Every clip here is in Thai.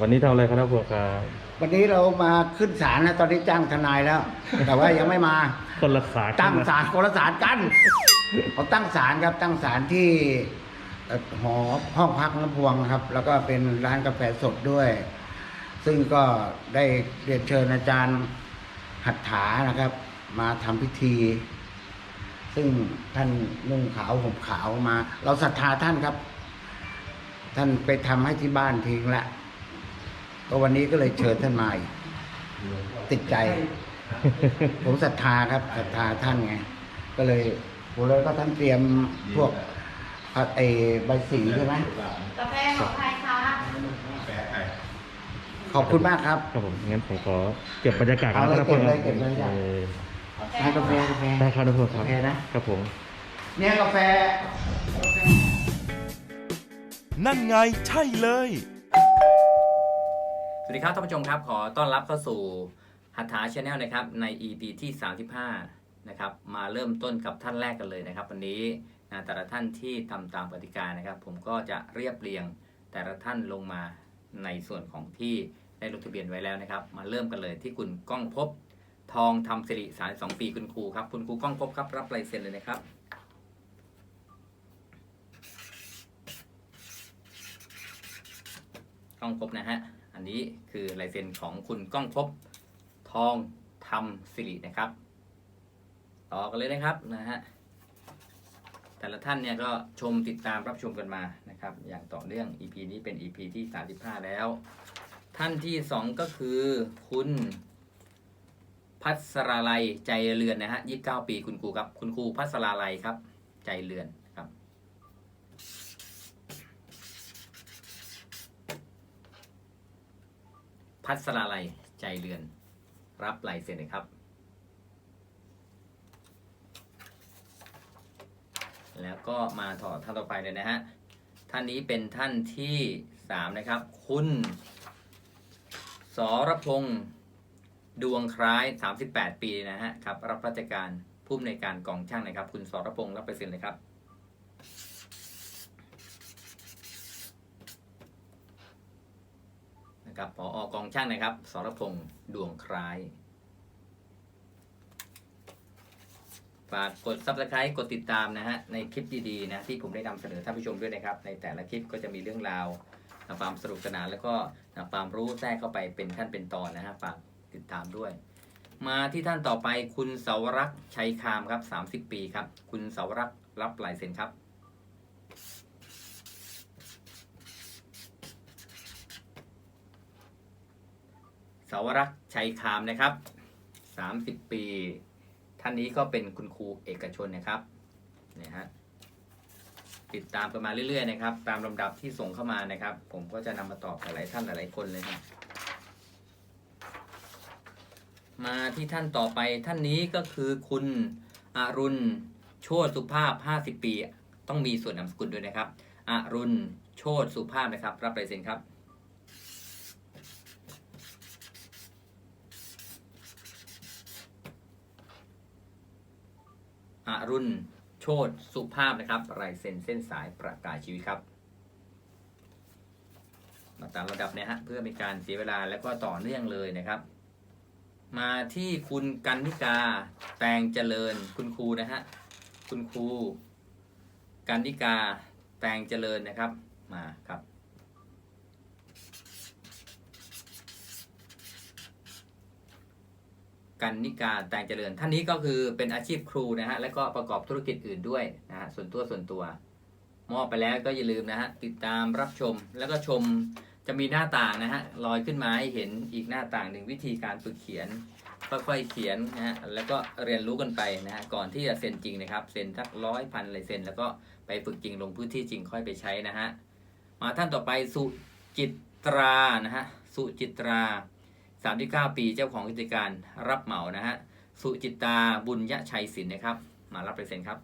วันนี้ทำอะไรครับท่านพวกครับวันนี้เรามาขึ้นศาลนะตอนนี้จ้างทนายแล้ว แต่ว่ายังไม่มา คนละขาตั้งศาลคนละศาลกันเขาตั้งศาลครับตั้งศาลที่เอ่อหอห้องพักน้ำพวงครับ แล้วก็เป็นร้านกาแฟสดด้วย ซึ่งก็ได้เรียนเชิญอาจารย์หัตถานะครับ มาทำพิธี ซึ่งท่านนุ่งขาวห่มขาวมา เราศรัทธาท่านครับ ท่านไปทำให้ที่บ้านทิ้งละ ก็วันนี้ก็เลยเชิญท่านมาอีกติดใจ ผมศรัทธาครับศรัทธาท่านไง ก็เลยผมเลยก็ท่านเตรียมพวกผัดไอใบสีใช่ไหมกาแฟของใครคะขอบคุณมากครับครับผมงั้นผมขอเก็บบรรยากาศกันเอาเลยนะครับท่านพวกเก็บเลยเก็บเลยจ้ะเออให้กาแฟกาแฟได้ครับท่านพวกครับกาแฟนะครับผม เนี่ยกาแฟ นั่นไงใช่เลยส วัสดีครับท่านผู้ชมครับ ขอต้อนรับเข้าสู่หัตถาชาแนลนะครับใน EP ที่ 35 นะครับมาเริ่มต้นกับท่านแรกกันเลยนะครับ วันนี้นะแต่ละท่านที่ทำตามกติกานะครับ ผมก็จะเรียบเรียงแต่ละท่านลงมาในส่วนของที่ได้ลงทะเบียนไว้แล้วนะครับ มาเริ่มกันเลยที่คุณก้องพบทองทำสิริ32ปีคุณครูครับคุณครูก้องพบครับรับลายเซ็นเลยนะครับก้องพบนะฮะ อันนี้คือลายเซ็นของคุณก้องพบทองทำสิรินะครับ ต่อกันเลยนะครับนะฮะแต่ละท่านเนี่ยก็ชมติดตามรับชมกันมานะครับ อย่างต่อเนื่อง EP นี้เป็น EP ที่ 35 แล้ว ท่านที่ 2 ก็คือคุณพัสราลัยใจเรือนนะฮะ 29 ปีคุณครูครับ คุณครูพัสราลัยครับ ใจเรือนครับ พัสราลัยใจเรือน รับลายเซ็นเลยครับ แล้วก็มาถอดท่านต่อไปเลยนะฮะ ท่านนี้เป็นท่านที่สามนะครับ คุณสรพงษ์ดวงคล้าย 38 ปีนะฮะครับ รับราชการผู้อำนวยการกองช่างนะครับ คุณสรพงษ์รับไปเซ็นเลยครับ กับผออกองช่างนะครับสรพงษ์ดวงคล้ายฝากกด subscribe กดติดตามนะฮะในคลิปดีๆนะที่ผมได้นำเสนอท่านผู้ชมด้วยนะครับ ในแต่ละคลิปก็จะมีเรื่องราวนะความสนุกสนานแล้วก็นะความรู้แทรกเข้าไปเป็นขั้นเป็นตอนนะฮะฝากติดตามด้วย มาที่ท่านต่อไปคุณเสาวรักษ์ชัยคามครับ 30 ปีครับ คุณเสาวรักษ์รับลายเซ็นครับ สาวรักษ์ชัยคามนะครับ 30 ปี ท่านนี้ก็เป็นคุณครูเอกชนนะครับนี่ฮะติดตามกันมาเรื่อยๆนะครับ ตามลำดับที่ส่งเข้ามานะครับ ผมก็จะนำมาตอบหลายท่านหลายคนเลยครับมาที่ท่านต่อไปท่านนี้ก็คือคุณอรุณโชตสุภาพ 50 ปี ต้องมีส่วนนามสกุลด้วยนะครับอรุณโชตสุภาพนะครับ รับลายเซ็นครับ อรุณโชตสุภาพนะครับลายเซ็นเส้นสายประกาศชีวิตครับมาตามระดับเนี่ยฮะเพื่อเป็นการเสียเวลาแล้วก็ต่อเนื่องเลยนะครับ มาที่คุณกันนิกาแตงเจริญคุณครูนะฮะคุณครูกันนิกาแตงเจริญนะครับมาครับ กันนิกาแตงเจริญ ท่านนี้ก็คือเป็นอาชีพครูนะฮะ และก็ประกอบธุรกิจอื่นด้วยนะฮะ ส่วนตัวส่วนตัวมอบไปแล้วก็อย่าลืมนะฮะ ติดตามรับชมแล้วก็ชมจะมีหน้าต่างนะฮะลอยขึ้นมาให้เห็นอีกหน้าต่างหนึ่งวิธีการฝึกเขียน ค่อยๆเขียนนะฮะแล้วก็เรียนรู้กันไปนะฮะก่อนที่จะเซ็นจริงนะครับเซ็นสักร้อยพันเลยเซ็นแล้วก็ไปฝึกจริงลงพื้นที่จริงค่อยไปใช้นะฮะ มาท่านต่อไปสุจิตรานะฮะ สุจิตรา 39 ปีเจ้าของกิจการรับเหมานะฮะสุจิตาบุญยชัยศิลป์นะครับ มารับลายเซ็นครับ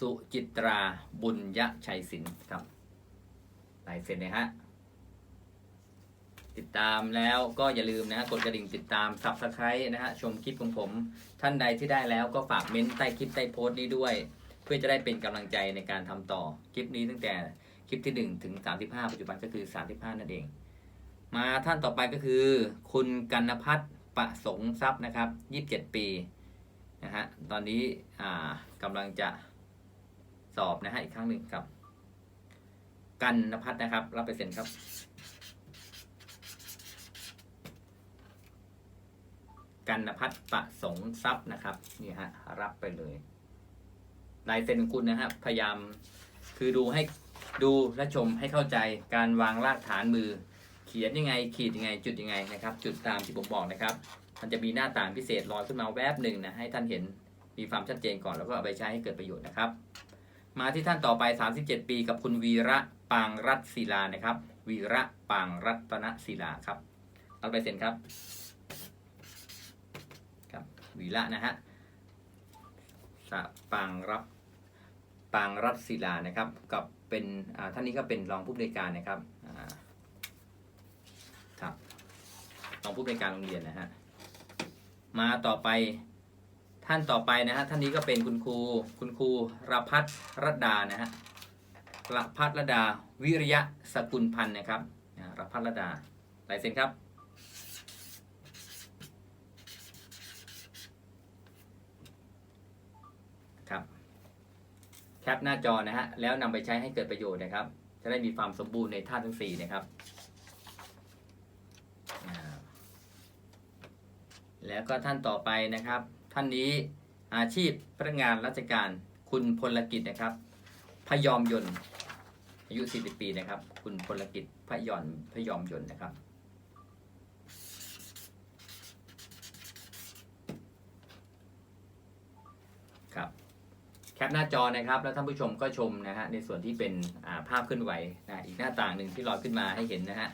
สุจิตราบุญยชัยศิลป์ครับลายเซ็นนะฮะติดตามแล้วก็อย่าลืมนะฮะกดกระดิ่งติดตาม subscribe นะฮะชมคลิปของผม ท่านใดที่ได้แล้วก็ฝากเม้นต์ใต้คลิปใต้โพสต์นี้ด้วย พื่อจะได้เป็นกำลังใจในการทำต่อคลิปนี้ตั้งแต่คลิปที่ 1 ถึง 35 ปัจจุบันก็คือ 35 นั่นเอง มาท่านต่อไปก็คือ คุณกันนพัฒน์ประสงค์ทรัพย์นะครับ 27 ปีนะฮะตอนนี้อ่ากำลังจะสอบนะฮะอีกครั้งหนึ่งกับ กันนพัฒน์นะครับ รับไปเซ็นครับกันนพัฒน์ประสงค์ทรัพย์นะครับนี่ฮะรับไปเลย ลายเซ็นของคุณนะฮะพยายามคือดูให้ดูและชมให้เข้าใจการวางรากฐานมือ เขียนยังไงขีดยังไง จุดยังไงนะครับ จุดตามที่ผมบอกนะครับ มันจะมีหน้าต่างพิเศษลอยขึ้นมาแวบหนึ่งนะให้ท่านเห็นมีความชัดเจนก่อนแล้วก็เอาไปใช้ให้เกิดประโยชน์นะครับ มาที่ท่านต่อไป 37 ปีกับคุณวีระปางรัตศิลานะครับ วีระปางรัตนศิลาครับรับไปเซ็นครับครับวีระนะฮะสะปางรับ ปางรัตศิลานะครับกับเป็นท่านนี้ก็เป็นรองผู้บริการนะครับครับรองผู้บริการโรงเรียนนะฮะมาต่อไปท่านต่อไปนะฮะท่านนี้ก็เป็นคุณครูคุณครูรพัฒรดานะฮะรพัฒรดาวิริยะสกุลพันธ์นะครับรพัฒรดาลายเซ็นครับครับ ปหน้าจอนะฮะแล้วนำไปใช้ให้เกิดประโยชน์นะครับ จะได้มีความสมบูรณ์ในท่าทั้งสี่นะครับ แล้วก็ท่านต่อไปนะครับ ท่านนี้อาชีพพนักงานราชการคุณพลกิจนะครับ พยอมยนต์อายุ 40 ปีนะครับ คุณพลกิจพยอนพยอมยนต์นะครับครับ แคปหน้าจอนะครับ แล้วท่านผู้ชมก็ชมนะฮะในส่วนที่เป็นาภาพเคลื่อนไหวนะอีกหน้าต่างหนึ่งที่ลอยขึ้นมาให้เห็นนะฮะ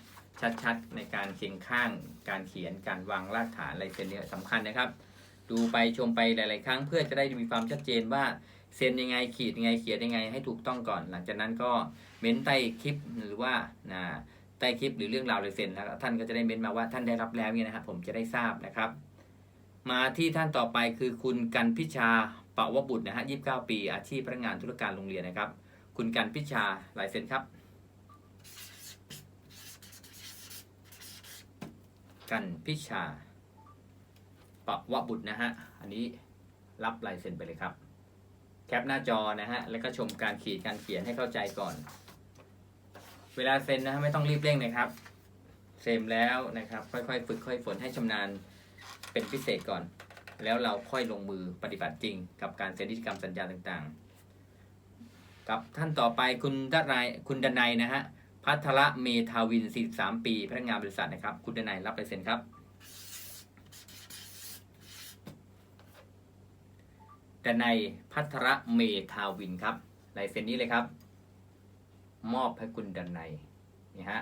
ชัดๆในการเคียงข้าง การเขียนการวางรากฐานลายเซ็นเนี่ยสำคัญนะครับ ดูไปชมไปหลาย ๆ ครั้งเพื่อจะได้มีความชัดเจนว่าเซ็นยังไงขีดยังไงเขียนยังไงให้ถูกต้องก่อน หลังจากนั้นก็เม้นใต้คลิปหรือว่านะใต้คลิปหรือเรื่องราวลายเซ็นแล้วท่านก็จะได้เม้นมาว่าท่านได้รับแล้วเนี่ยนะครับผมจะได้ทราบนะครับ มาที่ท่านต่อไปคือคุณกันพิชา ปะวบุตรนะฮะ29ปี อาชีพพนักงานธุรการโรงเรียนนะครับ คุณกันพิชาลายเซ็นครับ กันพิชาปะวบุตรนะฮะ อันนี้รับลายเซ็นไปเลยครับ แคปหน้าจอนะฮะ แล้วก็ชมการขีดการเขียนให้เข้าใจก่อน เวลาเซ็นนะฮะไม่ต้องรีบเร่งนะครับ เซ็นแล้วนะครับ ค่อยๆ ฝึกค่อยฝนให้ชำนาญเป็นพิเศษก่อน แล้วเราค่อยลงมือปฏิบัติจริง กับการเซ็นนิติกรรมสัญญาต่างๆ กับท่านต่อไปคุณดนายคุณดนัยนะฮะพัทระเมธาวิน 43 ปีพนักงานบริษัทนะครับ คุณดนัยรับลายเซ็นครับ ดนัยพัทระเมธาวินครับลายเซ็นนี้เลยครับ มอบให้คุณดนัยนี่ฮะ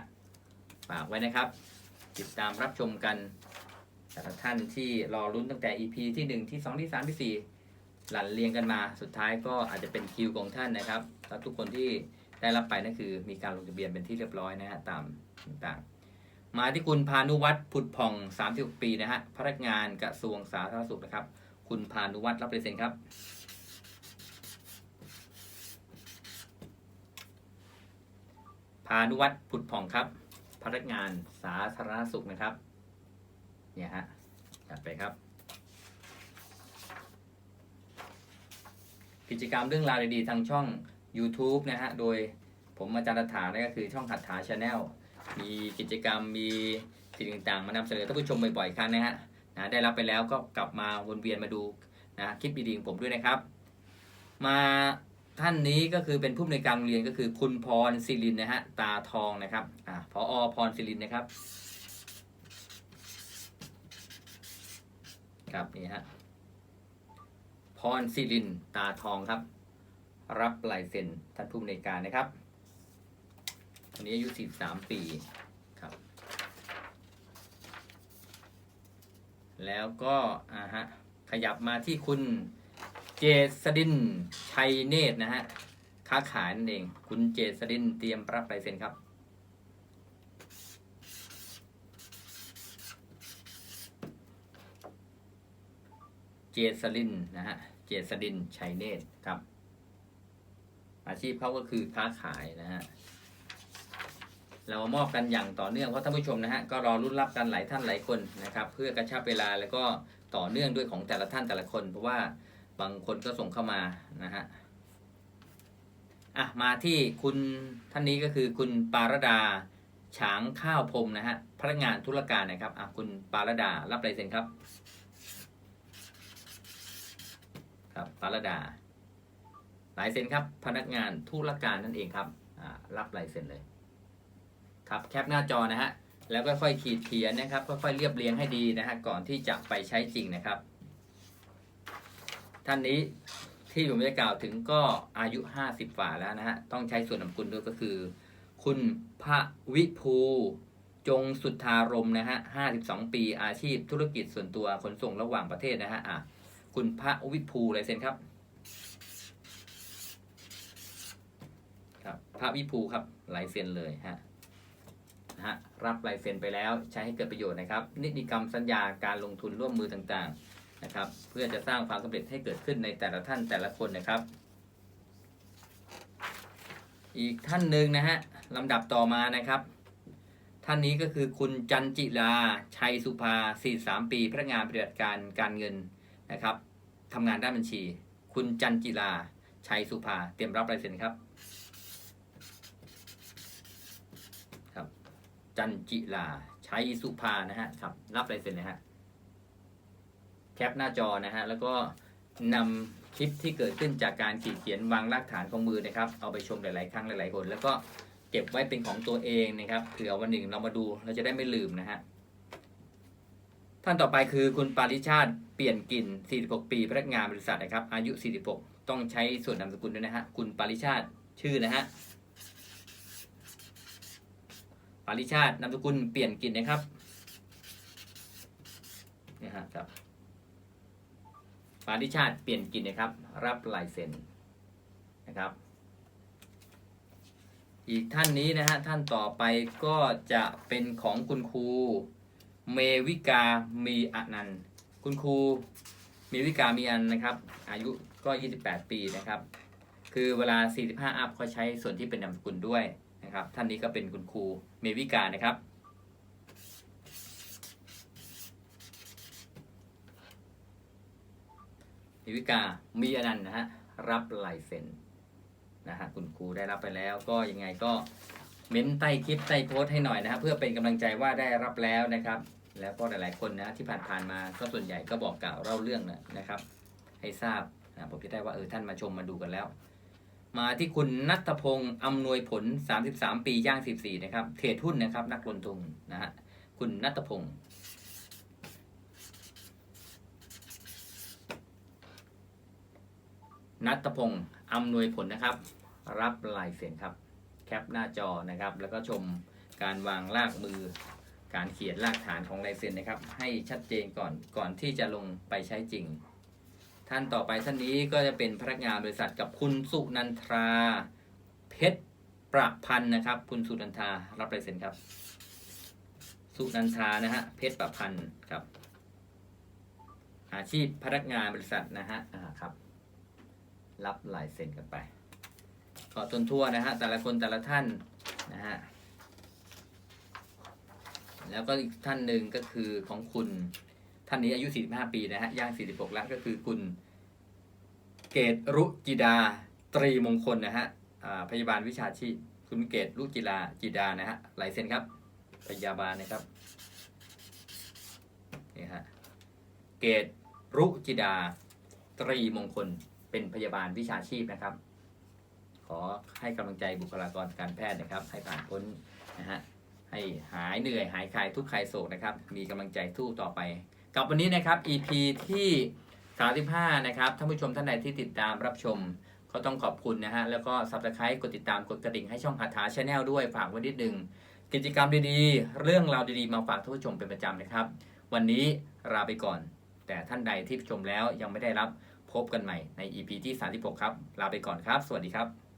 ฝากไว้นะครับ ติดตามรับชมกัน สำหรับท่านที่รอรุ้นตั้งแต่ EP ที่ 1 ที่ 2 ที่ 3 ที่ 4 หลั่นเรียงกันมาสุดท้ายก็อาจจะเป็นคิวของท่านนะครับแล้วทุกคนที่ได้รับไปนั่นคือมีการลงทะเบียนเป็นที่เรียบร้อยนะฮะตามต่างๆ มาที่คุณพานุวัฒน์ผุดผ่อง 36 ปีนะฮะพนักงานกระทรวงสาธารณสุขนะครับ คุณพานุวัฒน์รับเปอร์เซ็นครับพานุวัฒน์ผุดผ่องครับพนักงานสาธารณสุขนะครับ เนี่ยฮะจัดไปครับ กิจกรรมเรื่องราวดีๆทางช่อง YouTube นะฮะ โดยผมอาจารย์รัฐานั่ก็คือช่องหัตถาชาแนลมีกิจกรรมมีสิ่งต่างๆ มานำเสนอท่านผู้ชมบ่อยๆครั้งนะฮะนะได้รับไปแล้วก็กลับมาวนเวียนมาดูนะคลิปดีๆของผมด้วยนะครับ มาท่านนี้ก็คือเป็นผู้อำนวยการโรงเรียนก็คือคุณพรศิรินนะฮะตาทองนะครับอ่าพอพรศิรินนะครับ ครับนี่ฮะพรศิรินตาทองครับ รับลายเซ็นท่านผู้อำนวยการนะครับคนนี้อายุ 43 ปีครับ แล้วก็อ่าฮะขยับมาที่คุณเจษดินชัยเนตรนะฮะค้าขายนั่นเอง คุณเจษดินเตรียมรับลายเซ็นครับ เจษลินนะฮะ เจษดินชัยเนตรครับ อาชีพเขาก็คือค้าขายนะฮะ เรามอบกันอย่างต่อเนื่องเพราะท่านผู้ชมนะฮะก็รอรุ่นรับกันหลายท่านหลายคนนะครับ เพื่อกระชับเวลาแล้วก็ต่อเนื่องด้วยของแต่ละท่านแต่ละคน เพราะว่าบางคนก็ส่งเข้ามานะฮะอะมาที่คุณท่านนี้ก็คือคุณปารดาฉางข้าวพรมนะฮะพนักงานธุรการนะครับอะคุณปารดารับลายเซ็นครับ ครับปารดาลายเซ็นครับ พนักงานธุรการนั่นเองครับรับลายเซ็นเลย ครับแคปหน้าจอนะฮะแล้วก็ค่อยขีดเขียนนะครับค่อยๆเรียบเรียงให้ดีนะฮะก่อนที่จะไปใช้จริงนะครับ ท่านนี้ที่ผมจะกล่าวถึงก็อายุ 50ฝ่าแล้วนะฮะต้องใช้ส่วนนามกุลด้วยก็คือ คุณพระวิภูจงสุทธารมนะฮะ52 ปีอาชีพธุรกิจส่วนตัวขนส่งระหว่างประเทศนะฮะอะ คุณพระวิภูลายเซ็นครับ ครับ พระวิภูครับลายเซ็นเลยฮะนะฮะรับลายเซ็นไปแล้วใช้ให้เกิดประโยชน์นะครับ นิติกรรมสัญญาการลงทุนร่วมมือต่างๆนะครับ เพื่อจะสร้างความสำเร็จให้เกิดขึ้นในแต่ละท่านแต่ละคนนะครับ อีกท่านหนึ่งนะฮะลำดับต่อมานะครับ ท่านนี้ก็คือคุณจันจิลาชัยสุภา 43 ปีพนักงานปฏิบัติการการเงิน นะครับทำงานด้านบัญชี คุณจันจิลาชัยสุภา เตรียมรับลายเซ็นครับครับ จันจิลาชัยสุภานะฮะครับรับลายเซ็นนะฮะแคปหน้าจอนะฮะแล้วก็นำคลิปที่เกิดขึ้นจากการขีดเขียนวางรากฐานของมือนะครับ เอาไปชมหลาย ๆ ครั้งหลาย ๆ คน แล้วก็เก็บไว้เป็นของตัวเองนะครับเผื่อวันหนึ่งเรามาดูเราจะได้ไม่ลืมนะฮะ ท่านต่อไปคือคุณปาริชาติเปลี่ยนกลิ่น 46 ปี พนักงานบริษัทนะครับ อายุ 46 ต้องใช้ส่วนนามสกุลด้วยนะฮะ คุณปาริชาติชื่อนะฮะ ปาริชาตินามสกุลเปลี่ยนกลิ่นนะครับนี่ฮะครับ ปาริชาติเปลี่ยนกลิ่นนะครับ รับลายเซ็นนะครับ อีกท่านนี้นะฮะ ท่านต่อไปก็จะเป็นของคุณครู เมวิกามีอนันต์ คุณครูเมวิกามีอันนะครับ อายุก็ 28 ปีนะครับ คือเวลา 45 อัพเขาใช้ส่วนที่เป็นนามสกุลด้วยนะครับ ท่านนี้ก็เป็นคุณครูเมวิกานะครับ เมวิกามีอนันต์นะฮะรับลายเซ็นนะฮะคุณครูได้รับไปแล้วก็ยังไงก็เม้นใต้คลิปใต้โพสต์ให้หน่อยนะฮะเพื่อเป็นกำลังใจว่าได้รับแล้วนะครับ แล้วก็หลายๆคนนะที่ผ่านๆมาก็ส่วนใหญ่ก็บอกกล่าวเล่าเรื่องนะนะครับ ให้ทราบนะผมจะได้ว่าเออท่านมาชมมาดูกันแล้ว มาที่คุณนัทพงศ์อำนวยผล 33 ปีย่าง 14 นะครับ เทรดหุ้นนะครับ นักลงทุนนะฮะคุณนัทพงศ์นัทพงศ์อำนวยผลนะครับ รับลายเซ็นครับ แคปหน้าจอนะครับ แล้วก็ชมการวางลากมือ การเขียนรากฐานของลายเซ็นนะครับ ให้ชัดเจนก่อนก่อนที่จะลงไปใช้จริง ท่านต่อไปท่านนี้ก็จะเป็นพนักงานบริษัทกับคุณสุนันทรา เพชรประพันธ์นะครับ คุณสุนันทรารับลายเซ็นครับ สุนันทรานะฮะเพชรประพันธ์ครับ อาชีพพนักงานบริษัทนะฮะอ่าครับ รับลายเซ็นกันไปขอทนทั่วนะฮะแต่ละคนแต่ละท่านนะฮะ แล้วก็อีกท่านหนึ่งก็คือของคุณท่านนี้อายุ 45 ปีนะฮะย่าง 46 แล้วก็คือคุณเกตรุจิดาตรีมงคลนะฮะอ่าพยาบาลวิชาชีพ คุณเกตรุจิดาจิดานะฮะลายเซ็นครับ พยาบาลนะครับนี่ฮะเกตรุจิดาตรีมงคลเป็นพยาบาลวิชาชีพนะครับ ขอให้กำลังใจบุคลากรการแพทย์นะครับ ให้ผ่านพ้นนะฮะ ให้หายเหนื่อยหายคลายทุกข์คลายโศกนะครับ มีกำลังใจสู้ต่อไป กับวันนี้นะครับ EP ที่ 35 นะครับท่านผู้ชมท่านใดที่ติดตามรับชม ก็ต้องขอบคุณนะฮะ แล้วก็ subscribe กดติดตามกดกระดิ่งให้ช่องคาถาชาแนลด้วยฝากไว้นิดหนึ่งกิจกรรมดีๆ เรื่องราวดีๆ มาฝากท่านผู้ชมเป็นประจำนะครับ วันนี้ลาไปก่อน แต่ท่านใดที่ชมแล้วยังไม่ได้รับพบกันใหม่ใน EP ที่ 36 ครับ ลาไปก่อนครับ สวัสดีครับ